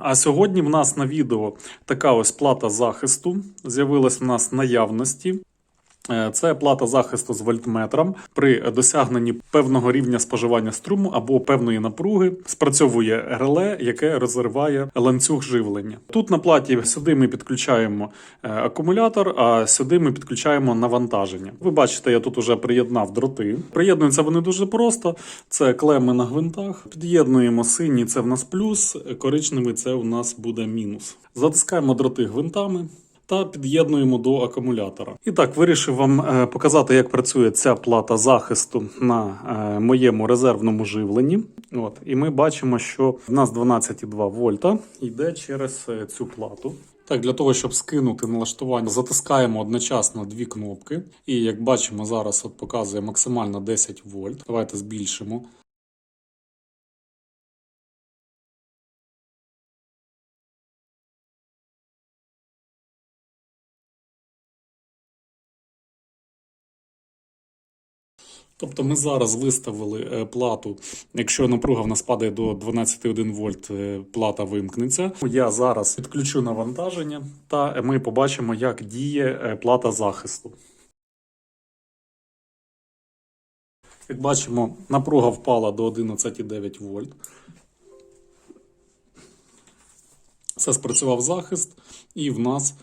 А сьогодні в нас на відео така ось плата захисту з'явилась в нас наявності. Е, Це плата захисту з вольтметром при досягненні певного рівня споживання струму або певної напруги спрацьовує реле, яке розриває ланцюг живлення. Тут на платі сюди ми підключаємо е, акумулятор, а сюди ми підключаємо навантаження. Ви бачите, я тут уже приєднав дроти. Приєднуються вони дуже просто. Це клеми на гвинтах. Під'єднуємо синій, це в нас плюс, коричневий це у нас буде мінус. Затискаємо дроти гвинтами та під'єднуємо до акумулятора. І так, вирішив вам е, показати, як працює ця плата захисту на е, моєму резервному живленні. От, і ми бачимо, що в нас 12,2 вольта йде через е, цю плату. Так, для того, щоб скинути налаштування, затискаємо одночасно дві кнопки. І як бачимо, зараз от показує максимально 10 вольт. Давайте збільшимо. Тобто ми зараз виставили е, плату. Якщо напруга в нас падає до 12,1 вольт, е, плата вимкнеться. Я зараз підключу навантаження, та ми побачимо, як діє е, плата захисту. Як бачимо, напруга впала до 11,9 вольт. Це спрацював захист, і в нас,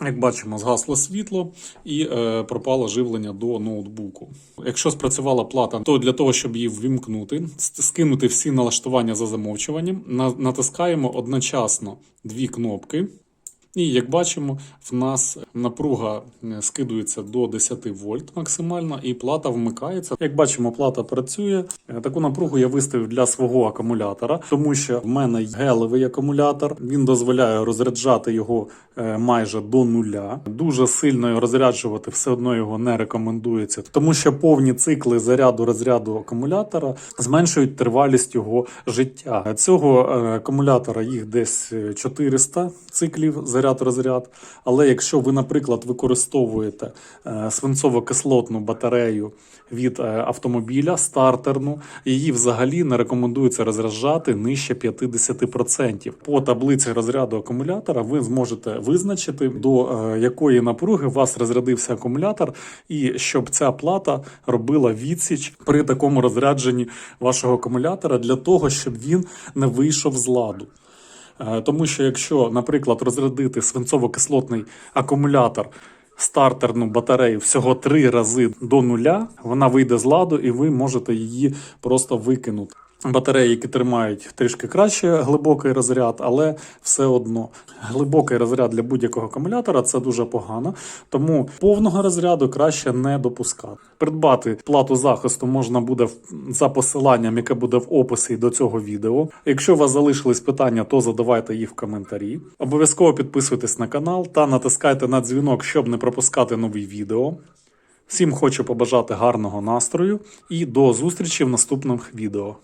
як бачимо, згасло світло і е, пропало живлення до ноутбуку. Якщо спрацювала плата, то для того, щоб її ввімкнути, скинути всі налаштування за замовчуванням, натискаємо одночасно дві кнопки. І як бачимо, в нас напруга скидується до 10 вольт максимально, і плата вмикається. Як бачимо, плата працює. Е, Таку напругу я виставив для свого акумулятора, тому що в мене гелевий акумулятор. Він дозволяє розряджати його е, майже до нуля. Дуже сильно розряджувати все одно його не рекомендується, тому що повні цикли заряду розряду акумулятора зменшують тривалість його життя. Цього е, акумулятора їх десь е, 400 циклів заряд-розряд. Але якщо ви, наприклад, використовуєте е, свинцово-кислотну батарею від е, автомобіля стартерну, її взагалі не рекомендується розряджати нижче 50%. По таблиці розряду акумулятора ви зможете визначити, до е, якої напруги у вас розрядився акумулятор, і щоб ця плата робила відсіч при такому розрядженні вашого акумулятора для того, щоб він не вийшов з ладу. Е, Тому що якщо, наприклад, розрядити свинцово-кислотний акумулятор стартерну батарею всього три рази до нуля, вона вийде з ладу і ви можете її просто викинути. Батареї, які тримають трішки краще глибокий розряд, але все одно глибокий розряд для будь-якого акумулятора це дуже погано. Тому повного розряду краще не допускати. Придбати плату захисту можна буде за посиланням, яке буде в описі до цього відео. Якщо у вас залишились питання, то задавайте їх в коментарі. Обов'язково підписуйтесь на канал та натискайте на дзвінок, щоб не пропускати нові відео. Всім хочу побажати гарного настрою і до зустрічі в наступних відео.